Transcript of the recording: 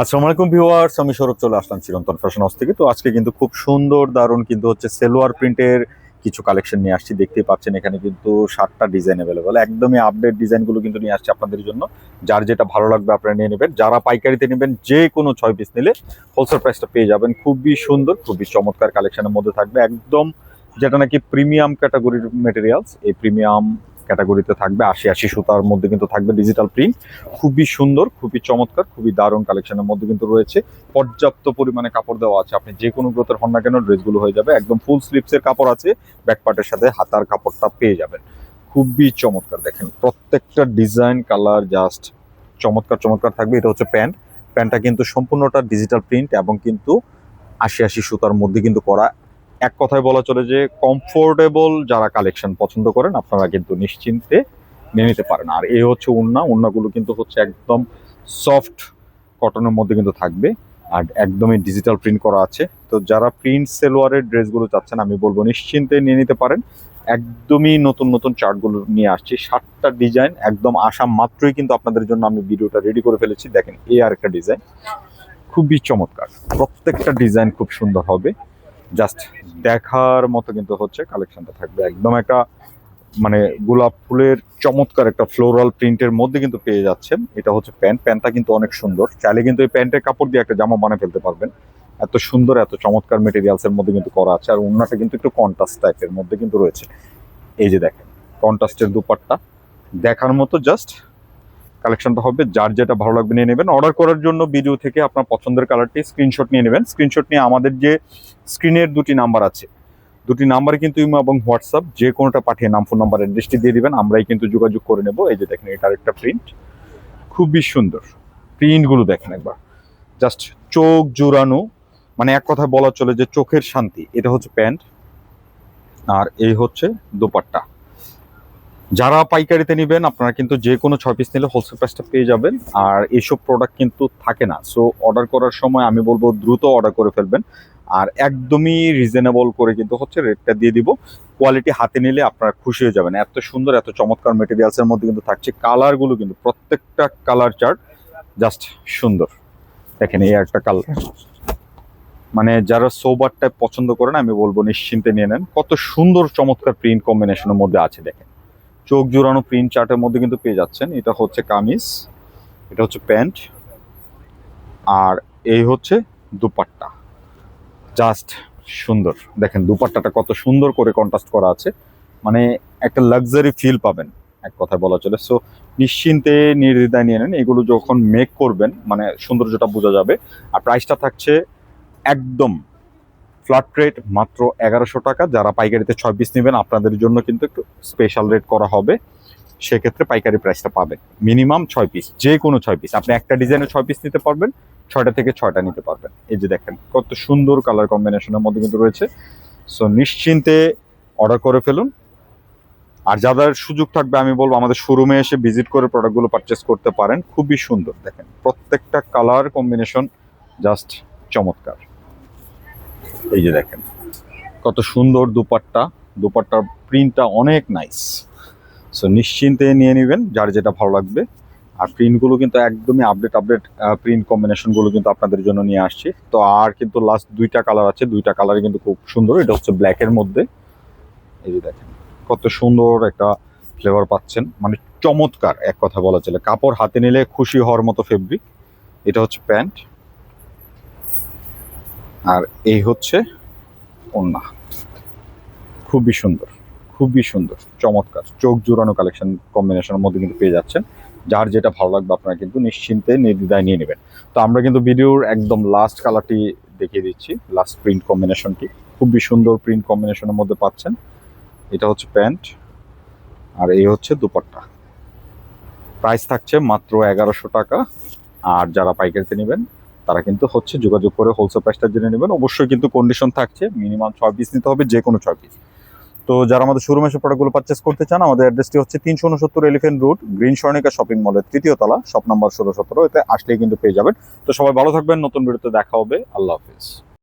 আসসালামু আলাইকুম ভিউয়ার্স, আমি সৌরভ চলে আসলাম চিরন্তন ফ্যাশন হাউস থেকে। তো আজকে কিন্তু খুব সুন্দর, দারুণ কিন্তু হচ্ছে সেলোয়ার প্রিন্টের কিছু কালেকশন নিয়ে আসছি। দেখতেই পাচ্ছেন এখানে কিন্তু সাতটা ডিজাইন অ্যাভেলেবল একদমই আপডেট ডিজাইনগুলো কিন্তু নিয়ে আসছি আপনাদের জন্য। যার যেটা ভালো লাগবে আপনারা নিয়ে নেবেন। যারা পাইকারিতে নেবেন, যে কোনো ছয় পিস নিলে হোলসেল প্রাইসটা পেয়ে যাবেন। খুবই সুন্দর, খুবই চমৎকার কালেকশনের মধ্যে থাকবে। একদম যেটা নাকি প্রিমিয়াম ক্যাটাগরির মেটেরিয়ালস এই প্রিমিয়াম ক্যাটাগরিতে থাকবে, আশি আশি সুতার মধ্যে কিন্তু থাকবে ডিজিটাল প্রিন্ট খুবই সুন্দর, খুবই চমৎকার, খুবই দারুণ কালেকশনের মধ্যে কিন্তু রয়েছে। পর্যাপ্ত পরিমাণে কাপড় দেওয়া আছে। আপনি যে কোনো গ্রোথের হন না কেন, ড্রেসগুলো হয়ে যাবে। একদম ফুল স্লিপসের কাপড় আছে ব্যাক পার্টের সাথে হাতার কাপড়টা পেয়ে যাবেন। খুবই চমৎকার, দেখেন। প্রত্যেকটা ডিজাইন কালার জাস্ট চমৎকার চমৎকার থাকবে। এটা হচ্ছে প্যান্ট। প্যান্টটা কিন্তু সম্পূর্ণটা ডিজিটাল প্রিন্ট এবং কিন্তু আশি আশি সুতার মধ্যে কিন্তু করা এক কথায় বলা চলে যে কমফোর্টেবল যারা কালেকশন পছন্দ করেন, আপনারা কিন্তু নিশ্চিন্তে নিয়ে নিতে পারেন। আর এই হচ্ছে উন্না, উন্নাগুলো কিন্তু হচ্ছে একদম সফট কটনের মধ্যে কিন্তু থাকবে আর একদমই ডিজিটাল প্রিন্ট করা আছে। তো যারা প্রিন্ট সেলোয়ারের ড্রেসগুলো চাচ্ছেন, আমি বলব নিশ্চিন্তে নিয়ে নিতে পারেন। একদমই নতুন নতুন চার্টগুলো নিয়ে আসছি। সাতটা ডিজাইন, একদম আসা মাত্রই কিন্তু আপনাদের জন্য আমি ভিডিওটা রেডি করে ফেলেছি। দেখেন, এ আর একটা ডিজাইন। খুবই চমৎকার। প্রত্যেকটা ডিজাইন খুব সুন্দর হবে। জাস্ট দেখার মতো কিন্তু হচ্ছে কালেকশনটা থাকবে। একদম একটা মানে গোলাপ ফুলের চমৎকার একটা ফ্লোরাল প্রিন্টের মধ্যে কিন্তু পেয়ে যাচ্ছেন। এটা হচ্ছে প্যান্ট। প্যান্টটা কিন্তু অনেক সুন্দর। চাইলে কিন্তু এই প্যান্টের কাপড় দিয়ে একটা জামা বানিয়ে ফেলতে পারবেন। এত সুন্দর, এত চমৎকার মেটেরিয়ালস এর মধ্যে কিন্তু করা আছে। আর অন্যটা কিন্তু একটু কন্ট্রাস্ট টাইপের মধ্যে কিন্তু রয়েছে। এই যে দেখেন কন্ট্রাস্টের দুপাট্টা। দেখার মতো জাস্ট কালেকশনটা হবে। যার যেটা ভালো লাগবে নিয়ে নেবেন। অর্ডার করার জন্য ভিডিও থেকে আপনার পছন্দের কালারটি স্ক্রিনশট নিয়ে নেবেন। স্ক্রিনশট নিয়ে আমাদের যে স্ক্রিনের দুটি নাম্বার আছে। দুটি নাম্বার কিন্তু ইমো এবং হোয়াটসঅ্যাপ, যে কোনোটা পাঠিয়ে নাম, ফোন নাম্বার অ্যাড্রেসটি দিয়ে দিবেন, আমরাই কিন্তু যোগাযোগ করে নেব। এই যে দেখেন, এটার একটা প্রিন্ট খুবই সুন্দর। প্রিন্টগুলো দেখেন একবার। জাস্ট চোখ জোড়ানো মানে এক কথায় বলা চলে যে চোখের শান্তি। এটা হচ্ছে প্যান্ট। আর এই হচ্ছে দোপাট্টা। যারা পাইকারিতে নেবেন, আপনারা কিন্তু যে কোনো ছয় পিস নিলে হোলসেল প্রাইসটা পেয়ে যাবেন। আর এইসব প্রোডাক্ট কিন্তু থাকে না। সো অর্ডার করার সময় আমি বলব দ্রুত অর্ডার করে ফেলবেন। আর একদমই রিজনেবল করে কিন্তু হচ্ছে রেটটা দিয়ে দিব। কোয়ালিটি হাতে নিলে আপনারা খুশি হয়ে যাবেন। এত সুন্দর, এত চমৎকার মেটেরিয়ালসের মধ্যে কিন্তু থাকছে। কালারগুলো কিন্তু প্রত্যেকটা কালার চার্ট জাস্ট সুন্দর। দেখেন, এই একটা কালার মানে যারা সোবার টাইপ পছন্দ করেন, আমি বলব নিশ্চিন্তে নিয়ে নেন। কত সুন্দর, চমৎকার প্রিন্ট কম্বিনেশনের মধ্যে আছে, দেখেন। চোখ জোড়ানো প্রিন্ট চার্টের মধ্যে কিন্তু পেয়ে যাচ্ছেন। এটা হচ্ছে কামিজ, এটা হচ্ছে প্যান্ট, আর এই হচ্ছে দুপাট্টা। জাস্ট সুন্দর। দেখেন, দুপাট্টাটা কত সুন্দর করে কন্ট্রাস্ট করা আছে। মানে একটা লাক্সারি ফিল পাবেন, এক কথায় বলা চলে। সো নিশ্চিন্তে নির্দ্বিধায় নিয়ে নেন। এগুলো যখন মেক করবেন মানে সৌন্দর্যটা বোঝা যাবে। আর প্রাইসটা থাকছে একদম ফ্ল্যাট রেট মাত্র এগারোশো টাকা। যারা পাইকারিতে ছয় পিস নেবেন, আপনাদের জন্য কিন্তু একটু স্পেশাল রেট করা হবে। সেক্ষেত্রে পাইকারি প্রাইসটা পাবেন। মিনিমাম ছয় পিস যে কোনো ছয় পিস আপনি একটা ডিজাইনে ছয় পিস নিতে পারবেন, ছয়টা থেকে ছয়টা নিতে পারবেন। এই যে দেখেন, কত সুন্দর কালার কম্বিনেশনের মধ্যে কিন্তু রয়েছে। সো নিশ্চিন্তে অর্ডার করে ফেলুন। আর যাদের সুযোগ থাকবে, আমি বলব আমাদের শোরুমে এসে ভিজিট করে প্রোডাক্টগুলো পারচেস করতে পারেন। খুবই সুন্দর, দেখেন। প্রত্যেকটা কালার কম্বিনেশন জাস্ট চমৎকার। এই যে দেখেন, কত সুন্দর দুপাট্টা। দুপাট্টার প্রিন্টটা অনেক নাইস সো নিশ্চিন্তে নিয়ে নেবেন, যার যেটা ভালো লাগবে। আর প্রিন্টগুলো কিন্তু একদমই আপডেট আপডেট প্রিন্ট কম্বিনেশনগুলো কিন্তু আপনাদের জন্য নিয়ে আসছি। তো, আর কিন্তু লাস্ট দুইটা কালার আছে। দুইটা কালার কিন্তু খুব সুন্দর। এটা হচ্ছে ব্ল্যাকের মধ্যে। এই যে দেখেন, কত সুন্দর একটা ফ্লেভার পাচ্ছেন। মানে চমৎকার, এক কথা বলা চলে। কাপড় হাতে নিলে খুশি হওয়ার মতো ফেব্রিক এটা হচ্ছে প্যান্ট। আর এই হচ্ছে ওন্না খুবই সুন্দর। খুবই সুন্দর, চমৎকার। চোখ জোড়ানো কালেকশন কম্বিনেশনের মধ্যে কিন্তু পেয়ে যাচ্ছেন। যার যেটা ভালো লাগবে আপনারা কিন্তু নিশ্চিন্তে নির্দ্বিধায় নিয়ে নেবেন। তো আমরা কিন্তু ভিডিওর একদম লাস্ট কালারটি দেখিয়ে দিচ্ছি লাস্ট প্রিন্ট কম্বিনেশনটি খুবই সুন্দর প্রিন্ট কম্বিনেশনের মধ্যে পাচ্ছেন। এটা হচ্ছে প্যান্ট, আর এই হচ্ছে দুপাট্টা। প্রাইস থাকছে মাত্র এগারোশো টাকা, আর যারা পাইকারিতে নেবেন, তারা কিন্তু হচ্ছে যোগাযোগ করে হোলসেল প্রাইসটা জেনে নেবেন। অবশ্যই কিন্তু কন্ডিশন থাকছে মিনিমাম ছয় পিস নিতে হবে যে কোনো ছয় পিস তো যারা আমাদের শোরুমে এসে প্রোডাক্টগুলো পারচেস করতে চান, আমাদের অ্যাড্রেসটি হচ্ছে তিনশো উনসত্তর elephant route green Swarnika shopping মলের তৃতীয় তলা শপ নাম্বার ষোলো সতেরো। এতে আসলেই কিন্তু পেয়ে যাবেন। তো সবাই ভালো থাকবেন, নতুন ভিডিওতে দেখা হবে। আল্লাহ হাফিজ।